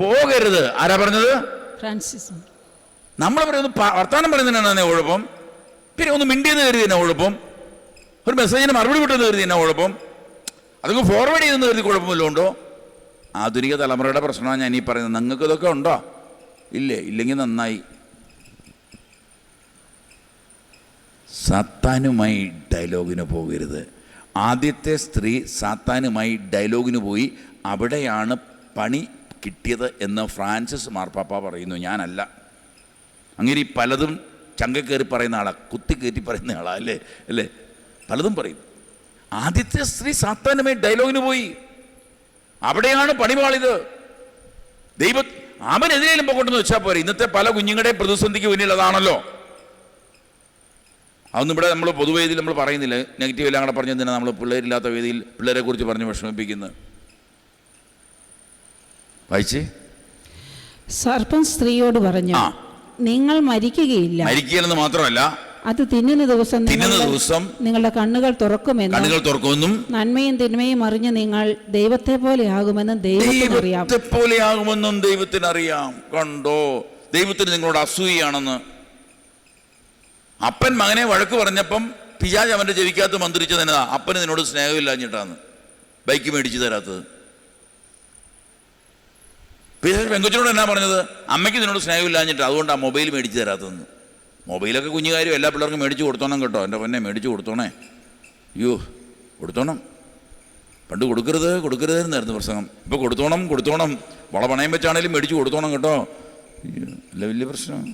പോകരുത്. ആരാ പറഞ്ഞത്? ഫ്രാൻസിസ്. നമ്മൾ പറയുന്നത് വർത്താനം പറയുന്നതിനാണ് കുഴപ്പം? പിന്നെ ഒന്ന് മിണ്ടിയെന്ന് കരുതി തന്നെ കുഴപ്പം? ഒരു മെസ്സേജിന് മറുപടി വിട്ടെന്ന് കരുതി തന്നെ കുഴപ്പം? അതൊക്കെ ഫോർവേഡ് ചെയ്തെന്ന് കരുതി കുഴപ്പമില്ല ഉണ്ടോ? ആധുനിക തലമുറയുടെ പ്രശ്നമാണ് ഞാൻ ഈ പറയുന്നത്. നിങ്ങൾക്ക് ഇതൊക്കെ ഉണ്ടോ? ഇല്ലേ? ഇല്ലെങ്കിൽ നന്നായി. സത്താനുമായി ഡയലോഗിന് പോകരുത്. ആദ്യത്തെ സ്ത്രീ സാത്താനുമായി ഡയലോഗിന് പോയി അവിടെയാണ് പണി കിട്ടിയത് എന്ന് ഫ്രാൻസിസ് മാർപ്പാപ്പ പറയുന്നു. ഞാനല്ല. അങ്ങനെ പലതും ചങ്ക കയറി പറയുന്ന ആളാ. കുത്തി കയറ്റി പറയുന്ന ആളാ. അല്ലേ? അല്ലേ? പലതും പറയും. ആദ്യത്തെ സ്ത്രീ സാത്താനുമായി ഡയലോഗിന് പോയി. അവിടെയാണ് പണിപാളിത്. ദൈവ അവനെതിരേലും പോകട്ടെന്ന് വെച്ചാൽ പോരെ. ഇന്നത്തെ പല കുഞ്ഞുങ്ങളുടെയും പ്രതിസന്ധിക്ക് അതാണല്ലോ അതൊന്നും ഇവിടെ നമ്മൾ പൊതുവേദിയിൽ നമ്മൾ പറയുന്നില്ല. നെഗറ്റീവ് എല്ലാം കൂടെ പറഞ്ഞു തന്നെ നമ്മൾ പിള്ളേരില്ലാത്ത വേദിയിൽ പിള്ളേരെ കുറിച്ച് പറഞ്ഞ് വിഷമിപ്പിക്കുന്നത്? വായിച്ചേ? സർപ്പം സ്ത്രീയോട് പറഞ്ഞു നിങ്ങൾ മരിക്കുകയില്ല. മരിക്കുകയെന്ന് മാത്രമല്ല അത് തിന്നുന്ന ദിവസം തിന്നുന്ന നിങ്ങളുടെ- ദിവസം നിങ്ങളുടെ കണ്ണുകൾ തുറക്കുമെന്നും കണ്ണുകൾ തുറക്കുമെന്നും നന്മയും തിന്മയും അറിഞ്ഞ് നിങ്ങൾ ദൈവത്തെ പോലെ ആകുമെന്നും ദൈവത്തെ പോലെയാകുമെന്നും ദൈവത്തിന് അറിയാം. കണ്ടോ? ദൈവത്തിന് നിങ്ങളോട് അസൂയാണെന്ന് അപ്പൻ മകനെ വഴക്ക് പറഞ്ഞപ്പം പിശാജ് അവന്റെ ജവിക്കാത്ത മന്ത്രിച്ചതിനാ അപ്പന് നിന്നോട് സ്നേഹമില്ലാഞ്ഞിട്ടാന്ന്. ബൈക്ക് മേടിച്ചു തരാത്തത്. പിശാജ് പെങ്കൊച്ചിനോട് എന്നാ പറഞ്ഞത്? അമ്മയ്ക്ക് നിന്നോട് സ്നേഹമില്ലാഞ്ഞിട്ട് അതുകൊണ്ട് ആ മൊബൈൽ മേടിച്ചു തരാത്തതെന്ന്. മൊബൈലൊക്കെ കുഞ്ഞു കാര്യം എല്ലാ പിള്ളേർക്കും മേടിച്ച് കൊടുത്തോണം കേട്ടോ. എന്റെ പൊന്നെ മേടിച്ച് കൊടുത്തോണേ. അയ്യോ കൊടുത്തോണം. പണ്ട് കൊടുക്കരുത് കൊടുക്കരുതെന്നായിരുന്നു പ്രസംഗം. ഇപ്പോൾ കൊടുത്തോണം കൊടുത്തോണം. വള പണയം വെച്ചാണേലും മേടിച്ച് കൊടുത്തോണം കേട്ടോ. അല്ല വലിയ പ്രശ്നം.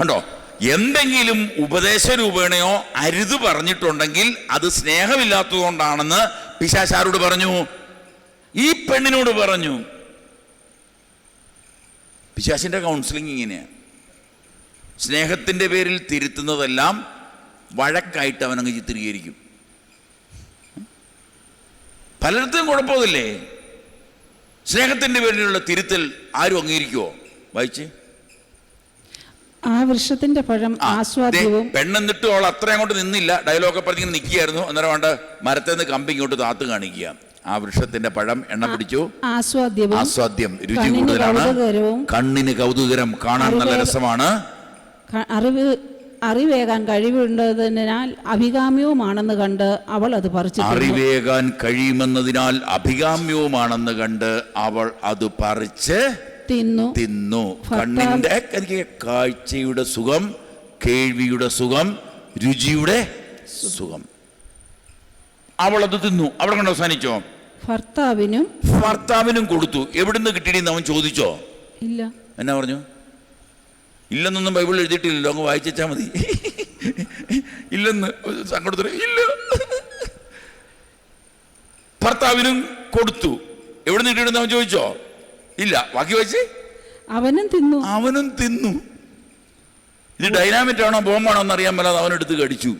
കണ്ടോ? എന്തെങ്കിലും ഉപദേശ രൂപേണയോ അരുത് പറഞ്ഞിട്ടുണ്ടെങ്കിൽ അത് സ്നേഹമില്ലാത്തതുകൊണ്ടാണെന്ന് പിശാശാരോട് പറഞ്ഞു. ഈ പെണ്ണിനോട് പറഞ്ഞു. പിശാശിന്റെ കൗൺസിലിംഗ് ഇങ്ങനെയാണ് സ്നേഹത്തിന്റെ പേരിൽ തിരുത്തുന്നതെല്ലാം വഴക്കായിട്ട് അവനങ്ങ് ചിത്രീകരിക്കും. പലയിടത്തും കുഴപ്പമില്ലേ സ്നേഹത്തിന്റെ പേരിലുള്ള തിരുത്തൽ ആരും അംഗീകരിക്കുമോ വായിച്ച്. ആ വൃക്ഷത്തിന്റെ പഴം ആസ്വാദ്യവും പെണ്ണെന്നിട്ട് അവൾ അത്ര അങ്ങോട്ട് നിന്നില്ല. ഡയലോഗ് പറഞ്ഞിങ്ങനെ നിൽക്കുകയായിരുന്നു. അന്നേരം വേണ്ട മരത്തിൽ നിന്ന് കമ്പി ഇങ്ങോട്ട് താത്ത് കാണിക്കുക. ആ വൃക്ഷത്തിന്റെ പഴം എണ്ണ പിടിച്ചു. ആസ്വാദ്യവും ആസ്വാദ്യം രുചി കണ്ണിന് കൂടുതലാണ്. കണ്ണിന് കൗതുകരം കാണാൻ നല്ല രസമാണ്. അറിവ് അറിവേകാൻ കഴിവുണ്ടതിനാൽ അഭികാമ്യവുമാണെന്ന് കണ്ട് അവൾ അത് പറിച്ചു. അറിവേകാൻ കഴിയുമെന്നതിനാൽ അഭികാമ്യവുമാണെന്ന് കണ്ട് അവൾ അത് പറിച്ച് തിന്നു. തിന്നു. കണ്ണിന്റെ എനിക്ക് കാഴ്ചയുടെ സുഖം കേൾവിയുടെ സുഖം രുചിയുടെ സുഖം. അവൾ അത് തിന്നു. അവിടെ കണ്ട് അവസാനിച്ചോ? ഭർത്താവിനും ഭർത്താവിനും കൊടുത്തു. എവിടുന്ന് കിട്ടിയെന്ന് അവൻ ചോദിച്ചോ? ഇല്ല. എന്നാ പറഞ്ഞു? ഇല്ലെന്നൊന്നും ബൈബിൾ എഴുതിയിട്ടില്ലല്ലോ അങ്ങ് വായിച്ചാൽ മതി. ഇല്ലെന്ന് സങ്കടത്തിൽ ഇല്ല. ഭർത്താവിനും കൊടുത്തു. എവിടെ നിന്ന് അവൻ ചോദിച്ചോ? ഇല്ല. ബാക്കി വെച്ച് അവനും തിന്നു. അവനും തിന്നു. ഇത് ഡൈനാമിറ്റ് ആണോ ബോംബാണോ എന്ന് അറിയാൻ മേലാതെ അവനെടുത്ത് കടിച്ചു.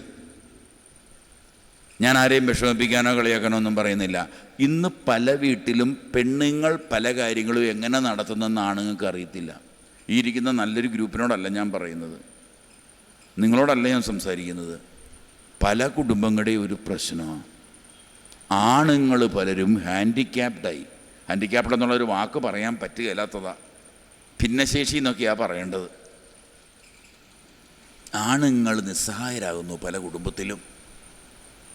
ഞാൻ ആരെയും വിഷമിപ്പിക്കാനോ കളിയാക്കാനോ ഒന്നും പറയുന്നില്ല. ഇന്ന് പല വീട്ടിലും പെണ്ണുങ്ങൾ പല കാര്യങ്ങളും എങ്ങനെ നടത്തുന്നെന്ന് ആണുങ്ങൾക്ക് അറിയത്തില്ല ഈ ഇരിക്കുന്ന നല്ലൊരു ഗ്രൂപ്പിനോടല്ല ഞാൻ പറയുന്നത്. നിങ്ങളോടല്ല ഞാൻ സംസാരിക്കുന്നത്. പല കുടുംബങ്ങളുടെയും ഒരു പ്രശ്നമാണ് ആണുങ്ങൾ പലരും ഹാൻഡിക്യാപ്ഡായി. ഹാൻഡിക്യാപ്ഡ് എന്നുള്ളൊരു വാക്ക് പറയാൻ പറ്റുകയില്ലാത്തതാ ഭിന്നശേഷി എന്നൊക്കെയാണ് പറയേണ്ടത്. ആണുങ്ങൾ നിസ്സഹായരാകുന്നു പല കുടുംബത്തിലും.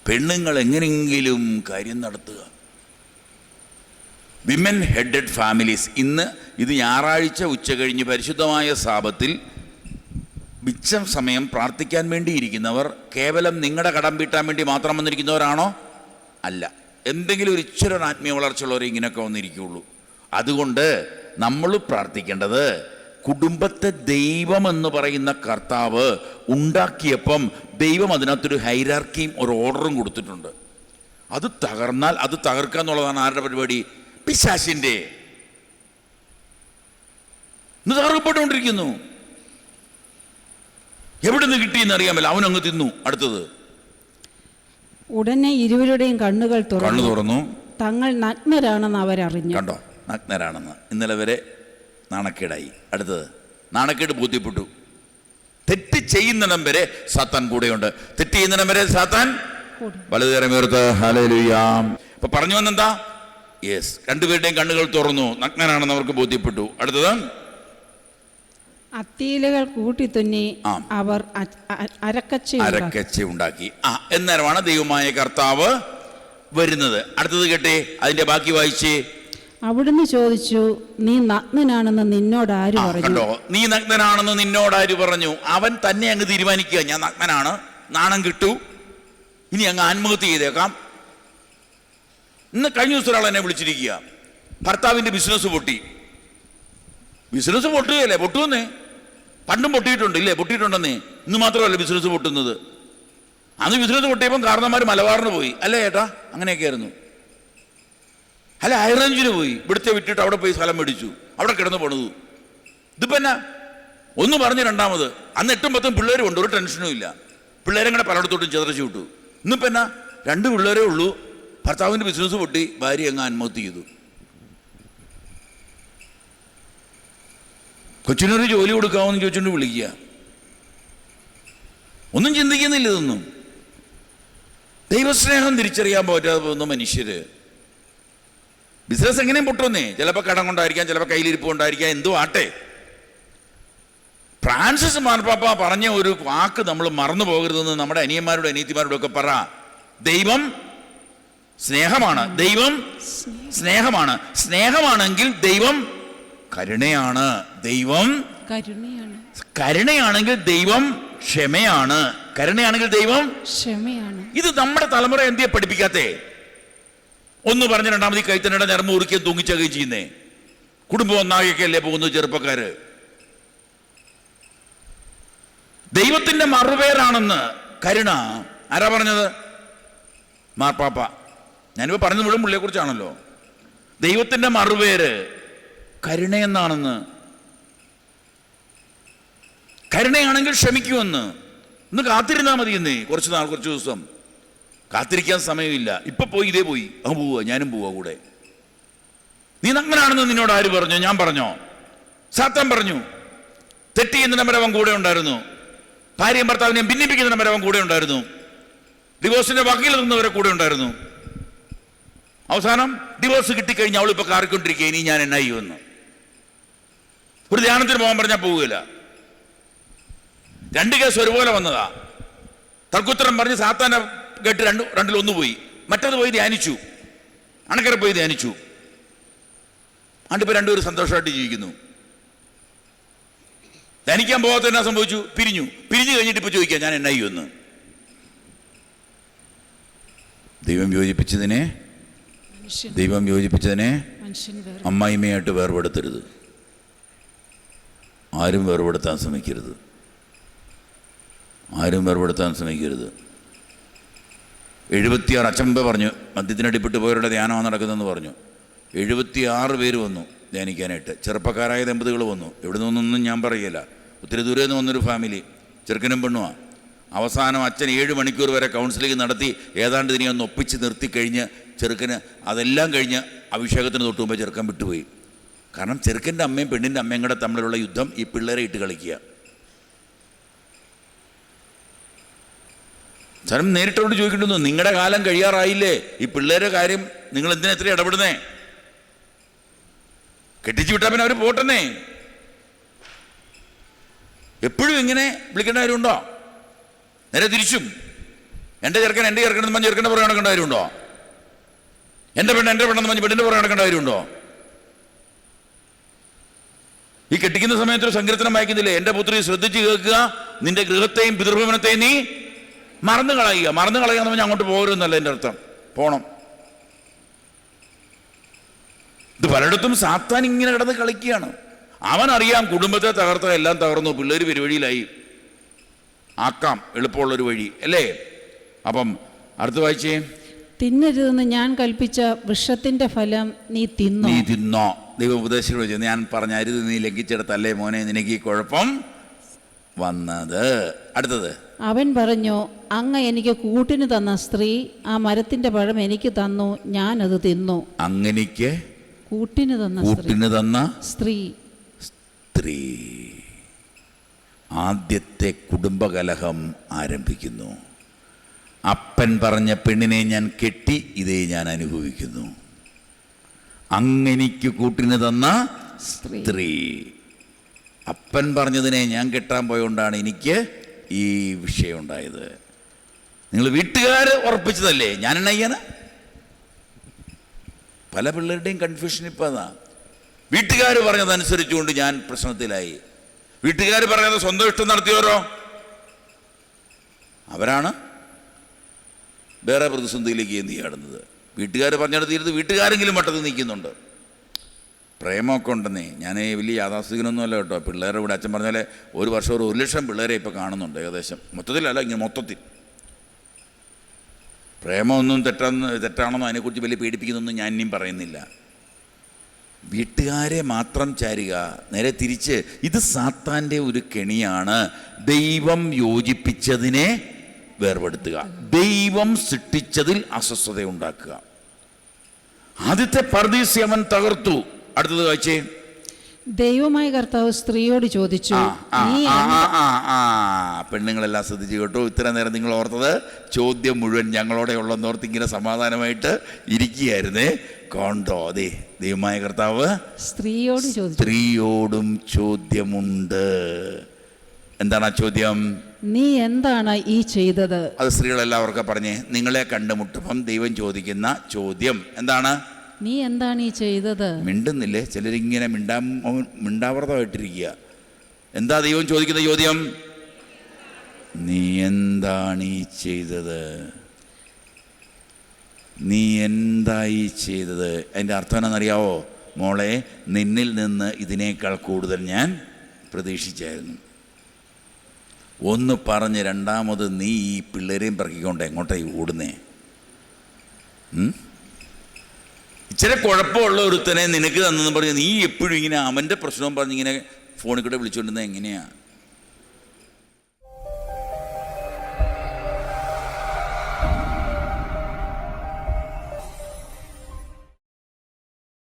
പെണ്ണുങ്ങൾ എങ്ങനെയെങ്കിലും കാര്യം നടത്തുക. വിമൻ ഹെഡഡ് ഫാമിലീസ് ഇന്ന് ഇത് ഞായറാഴ്ച ഉച്ച കഴിഞ്ഞ് പരിശുദ്ധമായ സാപത്തിൽ മിച്ചം സമയം പ്രാർത്ഥിക്കാൻ വേണ്ടിയിരിക്കുന്നവർ കേവലം നിങ്ങളുടെ കടം വീട്ടാൻ വേണ്ടി മാത്രം വന്നിരിക്കുന്നവരാണോ? അല്ല. എന്തെങ്കിലും ഒരു ഇച്ചിരി ഒരു ആത്മീയ വളർച്ചയുള്ളവർ ഇങ്ങനെയൊക്കെ വന്നിരിക്കുകയുള്ളൂ. അതുകൊണ്ട് നമ്മൾ പ്രാർത്ഥിക്കേണ്ടത് കുടുംബത്തെ ദൈവം എന്ന് പറയുന്ന കർത്താവ് ഉണ്ടാക്കിയപ്പം ദൈവം അതിനകത്തൊരു ഹൈരാർക്കിയും ഒരു ഓർഡറും കൊടുത്തിട്ടുണ്ട്. അത് തകർന്നാൽ അത് തകർക്കുക എന്നുള്ളതാണ് ആരുടെ പരിപാടി? പിശാശിന്റെ. ഇന്ന് തകർക്കപ്പെട്ടുകൊണ്ടിരിക്കുന്നു. എവിടെ നിന്ന് കിട്ടിയെന്ന് അറിയാമല്ലോ അവനങ്ങ് തിന്നു. അടുത്തത്. ഉടനെ ഇരുവരുടെയും കണ്ണുകൾ കണ്ണു തുറന്നു. തങ്ങൾ നഗ്നരാണെന്ന് അവരറിഞ്ഞു. കണ്ടോ? നഗ്നരാണെന്ന്. ഇന്നലെ വരെ നാണക്കേടായി. അടുത്തത്. നാണക്കേട് ബോധ്യപ്പെട്ടു. തെറ്റ് ചെയ്യുന്നിടം വരെ സാത്താൻ കൂടെയുണ്ട്. തെറ്റ് ചെയ്യുന്നിടം വരെ സാത്താൻ കൂടെ. വലതുകരമേർത്ത് ഹലലുയാം അപ്പൊ പറഞ്ഞു വന്നെന്താ? യെസ് രണ്ടുപേരുടെയും കണ്ണുകൾ തുറന്നു. നഗ്നനാണെന്ന് അവർക്ക് ബോധ്യപ്പെട്ടു. അടുത്തത്? അത്തിയിലകൾ കൂട്ടിത്തുന്നി. അവർ അരക്കച്ച ഉണ്ടാക്കി. ആ എന്നേരമാണ് ദൈവമായ കർത്താവ് വരുന്നത്. അടുത്തത് കേട്ടെ അതിന്റെ ബാക്കി വായിച്ചേ. അവിടുന്ന് ചോദിച്ചു നീ നഗ്നനാണെന്ന് നിന്നോട് ആര് പറഞ്ഞു? നീ നഗ്നനാണെന്ന് നിന്നോട് ആര് പറഞ്ഞു? അവൻ തന്നെ അങ്ങ് തീരുമാനിക്കുക ഞാൻ നഗ്നനാണ്. നാണം കിട്ടു. ഇനി അങ്ങ് ആത്മഹത്യ ചെയ്തേക്കാം. ഇന്ന് കഴിഞ്ഞ ദിവസം ഒരാൾ എന്നെ വിളിച്ചിരിക്കുക. ഭർത്താവിന്റെ ബിസിനസ് പൊട്ടി. ബിസിനസ് പൊട്ടുകയല്ലേ? പൊട്ടുമെന്നേ. പണ്ടും പൊട്ടിയിട്ടുണ്ട് ഇല്ലേ? പൊട്ടിയിട്ടുണ്ടെന്നേ. ഇന്ന് മാത്രമല്ല ബിസിനസ് പൊട്ടുന്നത്? അന്ന് ബിസിനസ് പൊട്ടിയപ്പം കാരണന്മാർ മലബാറിന് പോയി. അല്ലേ ചേട്ടാ അങ്ങനെയൊക്കെ ആയിരുന്നു അല്ല ഹൈറേഞ്ചിന് പോയി. ഇവിടുത്തെ വിട്ടിട്ട് അവിടെ പോയി സ്ഥലം മേടിച്ചു. അവിടെ കിടന്ന് പണിതു. ഇതിപ്പോ എന്നാ? ഒന്ന് പറഞ്ഞ് രണ്ടാമത്. അന്ന് എട്ടും പത്തും പിള്ളേരും ഉണ്ട് ഒരു ടെൻഷനും ഇല്ല. പിള്ളേരെങ്ങനെ പലയിടത്തോട്ടും ചെതറച്ചു വിട്ടു. ഇന്നിപ്പോ എന്നാ? രണ്ട് പിള്ളേരേ ഉള്ളൂ. ഭർത്താവിന്റെ ബിസിനസ് പൊട്ടി ഭാര്യ അങ്ങ് ആത്മഹത്യ ചെയ്തു. കൊച്ചിനൊരു ജോലി കൊടുക്കാമെന്ന് ചോദിച്ചുകൊണ്ട് വിളിക്കുക. ഒന്നും ചിന്തിക്കുന്നില്ല ഇതൊന്നും. ദൈവസ്നേഹം തിരിച്ചറിയാൻ പറ്റാതെ പോകുന്ന മനുഷ്യര്. ബിസിനസ് എങ്ങനെയും പൊട്ടുന്നേ ചിലപ്പോൾ കടം കൊണ്ടായിരിക്കാം ചിലപ്പോൾ കയ്യിലിരിപ്പ് കൊണ്ടായിരിക്കാം എന്തോ ആട്ടെ ഫ്രാൻസിസ് മാർപ്പാപ്പ പറഞ്ഞ ഒരു വാക്ക് നമ്മൾ മറന്നു പോകരുതെന്ന് നമ്മുടെ അനിയന്മാരോടും അനിയത്തിമാരോടും ഒക്കെ പറ. ദൈവം സ്നേഹമാണ്. ദൈവം സ്നേഹമാണ്. സ്നേഹമാണെങ്കിൽ ദൈവം കരുണയാണ്. ദൈവം കരുണയാണ്. കരുണയാണെങ്കിൽ ദൈവം ക്ഷമയാണ്. കരുണയാണെങ്കിൽ ദൈവം ക്ഷമയാണ്. ഇത് നമ്മുടെ തലമുറ എന്തിയെ പഠിപ്പിക്കാത്തേ? ഒന്ന് പറഞ്ഞ രണ്ടാമത് കൈത്തനയുടെ നിറമ ഉറുക്കിയും തൂങ്ങിച്ചകുകയും ചെയ്യുന്നേ. കുടുംബം ഒന്നാകെയൊക്കെ അല്ലേ പോകുന്നു ചെറുപ്പക്കാര്? ദൈവത്തിന്റെ മറുപേരാണെന്ന് കരുണ. ആരാ പറഞ്ഞത്? മാർപ്പാപ്പ. ഞാനിപ്പോ പറഞ്ഞത് മുഴുവൻ പുള്ളിയെക്കുറിച്ചാണല്ലോ. ദൈവത്തിന്റെ മറുപേര് കരുണയെന്നാണെന്ന്. കരുണയാണെങ്കിൽ ക്ഷമിക്കുമെന്ന്. ഇന്ന് കാത്തിരുന്നാൽ മതി എന്നേ കുറച്ച് നാൾ കുറച്ച് ദിവസം. കാത്തിരിക്കാൻ സമയമില്ല. ഇപ്പൊ പോയി ഇതേ പോയി. അങ്ങ് പോവുക ഞാനും പോവുക കൂടെ. നീ അങ്ങനാണെന്ന് നിന്നോട് ആര് പറഞ്ഞു? ഞാൻ പറഞ്ഞോ? സാത്താൻ പറഞ്ഞു. തെറ്റ് ചെയ്യുന്നവരെ അവൻ കൂടെ ഉണ്ടായിരുന്നു. ഭാര്യയും ഭർത്താവിനെയും ഭിന്നിപ്പിക്കുന്ന അവൻ കൂടെ ഉണ്ടായിരുന്നു. ഡിവോഴ്സിന്റെ വക്കീൽ നിന്നവരെ കൂടെ ഉണ്ടായിരുന്നു. അവസാനം ഡിവോഴ്സ് കിട്ടിക്കഴിഞ്ഞാൽ അവളിപ്പോ കാറിക്കൊണ്ടിരിക്കുക ഇനി ഞാൻ എന്നാ ചെയ്യുമെന്ന് ഒരു ധ്യാനത്തിന് പോകാൻ പറഞ്ഞാൽ പോവുകയില്ല. രണ്ട് കേസ് ഒരുപോലെ വന്നതാ. തർക്കുത്തരം പറഞ്ഞ് സാത്താന്റെ കേട്ട് രണ്ട് രണ്ടിൽ ഒന്ന് പോയി. മറ്റത് പോയി ധ്യാനിച്ചു. അണക്കര പോയി ധ്യാനിച്ചു. ആണ്ടിപ്പോ രണ്ടുപേരും സന്തോഷമായിട്ട് ജീവിക്കുന്നു. ധ്യാനിക്കാൻ പോകാത്ത എന്നാ സംഭവിച്ചു? പിരിഞ്ഞു. പിരിഞ്ഞു കഴിഞ്ഞിട്ട് ഇപ്പൊ ചോദിക്കാം ഞാൻ എന്നായി എന്ന് ദൈവം യോജിപ്പിച്ചതിനെ ദൈവം യോജിപ്പിച്ചതിനെ അമ്മായിമയായിട്ട് വേർപെടുത്തരുത്. ആരും വേർപെടുത്താൻ ശ്രമിക്കരുത്. ആരും വേർപെടുത്താൻ ശ്രമിക്കരുത്. എഴുപത്തിയാറ് അച്ചമ്പ പറഞ്ഞു. മദ്യത്തിനടിപ്പെട്ട് പോയവരുടെ ധ്യാനമാണ് നടക്കുന്നതെന്ന് പറഞ്ഞു. എഴുപത്തിയാറ് പേര് വന്നു ധ്യാനിക്കാനായിട്ട്. ചെറുപ്പക്കാരായ ദമ്പതികൾ വന്നു. എവിടെ നിന്നൊന്നും ഞാൻ പറയില്ല. ഒത്തിരി ദൂരെ നിന്ന് വന്നൊരു ഫാമിലി. ചെറുക്കനും പെണ്ണുമാണ് അവസാനം അച്ഛൻ ഏഴ് മണിക്കൂർ വരെ കൗൺസിലിംഗ് നടത്തി. ഏതാണ്ട് ഇതിനെ ഒന്ന് ഒപ്പിച്ച് നിർത്തി കഴിഞ്ഞ് ചെറുക്കന് അതെല്ലാം കഴിഞ്ഞ് അഭിഷേകത്തിന് തൊട്ട് മുമ്പ് ചെറുക്കൻ വിട്ടുപോയി. കാരണം ചെറുക്കന്റെ അമ്മയും പെണ്ണിന്റെ അമ്മയും കൂടെ തമ്മിലുള്ള യുദ്ധം ഈ പിള്ളേരെ ഇട്ട് കളിക്കുക. സ്ഥലം നേരിട്ടോട് ചോദിക്കുന്നു നിങ്ങളുടെ കാലം കഴിയാറായില്ലേ? ഈ പിള്ളേരെ കാര്യം നിങ്ങൾ എന്തിനാ എത്ര ഇടപെടുന്നേ? കെട്ടിച്ചു വിട്ടാൽ പിന്നെ അവർ പോട്ടെന്നേ. എപ്പോഴും ഇങ്ങനെ വിളിക്കേണ്ട കാര്യമുണ്ടോ? നേരെ തിരിച്ചും. എന്റെ ചെറുക്കൻ എന്റെ ചെറുക്കൻ ചെറുക്കന്റെ പുറകെ നടക്കേണ്ട കാര്യമുണ്ടോ? എന്റെ പെണ്ണ് എന്റെ പെണ്ണെന്ന് പറഞ്ഞ് പെണ്ണിന്റെ പുറകെ നടക്കേണ്ട കാര്യമുണ്ടോ? ഈ കെട്ടിക്കുന്ന സമയത്ത് ഒരു സങ്കീർത്തനം വായിക്കുന്നില്ലേ? എന്റെ പുത്രി ശ്രദ്ധിച്ച് കേൾക്കുക. നിന്റെ ഗൃഹത്തെയും പിതൃഭവനത്തെയും നീ മറന്നു കളയുക. മറന്നു കളയുക എന്ന് പറഞ്ഞാൽ അങ്ങോട്ട് പോകരുതെന്നല്ല എന്റെ അർത്ഥം. പോണം. ഇത് പലയിടത്തും സാത്താൻ ഇങ്ങനെ കിടന്ന് കളിക്കുകയാണ്. അവൻ അറിയാം കുടുംബത്തെ തകർത്ത എല്ലാം തകർന്നു. പിള്ളേർ പെരുവഴിയിലായി. ആക്കാം എളുപ്പമുള്ളൊരു വഴി. അല്ലേ? അപ്പം അടുത്ത വായിച്ചേ. തിന്നരുതെന്ന് ഞാൻ കൽപ്പിച്ച വൃക്ഷത്തിന്റെ ഫലം നീ തിന്നോ? നീ തിന്നോ. ദൈവം ഉപദേശിച്ചു വെച്ചു ഞാൻ പറഞ്ഞ അരുത് നീ ലംഘിച്ചെടുത്തല്ലേ മോനെ? നിനക്ക് ഈ കുഴപ്പം വന്നത്. അടുത്തത്. അവൻ പറഞ്ഞു അങ്ങ് എനിക്ക് കൂട്ടിന് തന്ന സ്ത്രീ ആ മരത്തിന്റെ പഴം എനിക്ക് തന്നു ഞാൻ അത് തിന്നു. അങ്ങനിക്ക് കൂട്ടിന് തന്ന സ്ത്രീ. കൂട്ടിന് തന്ന സ്ത്രീ. സ്ത്രീ. ആദ്യത്തെ കുടുംബകലഹം ആരംഭിക്കുന്നു. അപ്പൻ പറഞ്ഞ പെണ്ണിനെ ഞാൻ കെട്ടി ഇതേ ഞാൻ അനുഭവിക്കുന്നു. അങ്ങനിക്ക് കൂട്ടിന് തന്ന സ്ത്രീ. അപ്പൻ പറഞ്ഞതിനെ ഞാൻ കെട്ടാൻ പോയതുകൊണ്ടാണ് എനിക്ക് ഈ വിഷയം ഉണ്ടായത് നിങ്ങൾ വീട്ടുകാർ ഉറപ്പിച്ചതല്ലേ? ഞാൻ എണ്ണയ്യാന് പല പിള്ളേരുടെയും കൺഫ്യൂഷൻ ഇപ്പം അതാ. വീട്ടുകാർ പറഞ്ഞതനുസരിച്ചുകൊണ്ട് ഞാൻ പ്രശ്നത്തിലായി. വീട്ടുകാർ പറഞ്ഞത് സ്വന്തം ഇഷ്ടം നടത്തിയവരോ? അവരാണ് വേറെ പ്രതിസന്ധിയിലേക്ക് എന്ത് ചാടുന്നത് വീട്ടുകാർ പറഞ്ഞെടുത്തിരുന്ന് വീട്ടുകാരെങ്കിലും വട്ടത്തിൽ നിൽക്കുന്നുണ്ട്. പ്രേമമൊക്കെ ഉണ്ടെന്നേ. ഞാൻ വലിയ യാഥാസ്ഥികനൊന്നുമല്ല കേട്ടോ. പിള്ളേരുടെ ഇവിടെ അച്ഛൻ പറഞ്ഞാൽ ഒരു വർഷം ഒരു ഒരു ലക്ഷം പിള്ളേരെ ഇപ്പോൾ കാണുന്നുണ്ട് ഏകദേശം. മൊത്തത്തിലല്ല ഇങ്ങനെ മൊത്തത്തിൽ. പ്രേമമൊന്നും തെറ്റാന്ന് തെറ്റാണെന്നോ അതിനെക്കുറിച്ച് വലിയ പേടിപ്പിക്കുന്നൊന്നും ഞാൻ ഇനിയും പറയുന്നില്ല. വീട്ടുകാരെ മാത്രം ചാരുക നേരെ തിരിച്ച് ഇത് സാത്താന്റെ ഒരു കെണിയാണ് ദൈവം യോജിപ്പിച്ചതിനെ വേർപെടുത്തുക. ദൈവം സൃഷ്ടിച്ചതിൽ അസ്വസ്ഥത ഉണ്ടാക്കുക ആദ്യത്തെ പർദീസി അവൻ തകർത്തു. അടുത്തത് കാഴ്ചയെ ദൈവമായ കർത്താവ് സ്ത്രീയോട് ചോദിച്ചു. പെണ്ണുങ്ങളെല്ലാം ശ്രദ്ധിച്ചു കേട്ടോ. ഇത്ര നേരം നിങ്ങൾ ഓർത്തത്? ചോദ്യം മുഴുവൻ ഞങ്ങളോടെ ഉള്ളെന്നോർത്ത് ഇങ്ങനെ സമാധാനമായിട്ട് ഇരിക്കുകയായിരുന്നേ. കോണ്ടോ? അതെ ദൈവമായ കർത്താവ് സ്ത്രീയോട് ചോദിച്ചു. സ്ത്രീയോടും ചോദ്യമുണ്ട്. എന്താണ് ആ ചോദ്യം? നീ എന്താണ് ഈ ചെയ്തത്? അത് സ്ത്രീകൾ എല്ലാവർക്കും പറഞ്ഞേ നിങ്ങളെ കണ്ടുമുട്ടുമ്പം ദൈവം ചോദിക്കുന്ന ചോദ്യം. എന്താണ്? നീ എന്താണ് ഈ ചെയ്തത്? മിണ്ടുന്നില്ലേ? ചിലരിങ്ങനെ മിണ്ടാ മിണ്ടാവൃതമായിട്ടിരിക്കുക എന്താ ദൈവം ചോദിക്കുന്ന ചോദ്യം? നീ എന്താണ് ഈ ചെയ്തത്? നീ എന്തായി ചെയ്തത്? എന്റെ അർത്ഥം എന്നറിയാവോ മോളെ നിന്നിൽ നിന്ന് ഇതിനേക്കാൾ കൂടുതൽ ഞാൻ പ്രതീക്ഷിച്ചായിരുന്നു. ഒന്ന് പറഞ്ഞ് രണ്ടാമത് നീ ഈ പിള്ളേരെയും പറക്കിക്കൊണ്ട് എങ്ങോട്ടേ ഓടുന്നേ? ഇച്ചിരി കുഴപ്പമുള്ള ഒരുത്തനെ നിനക്ക് തന്നെന്ന് പറഞ്ഞു നീ എപ്പോഴും ഇങ്ങനെ അവന്റെ പ്രശ്നവും പറഞ്ഞ് ഇങ്ങനെ ഫോണിൽ കൂടെ വിളിച്ചുകൊണ്ടിരുന്നത് എങ്ങനെയാ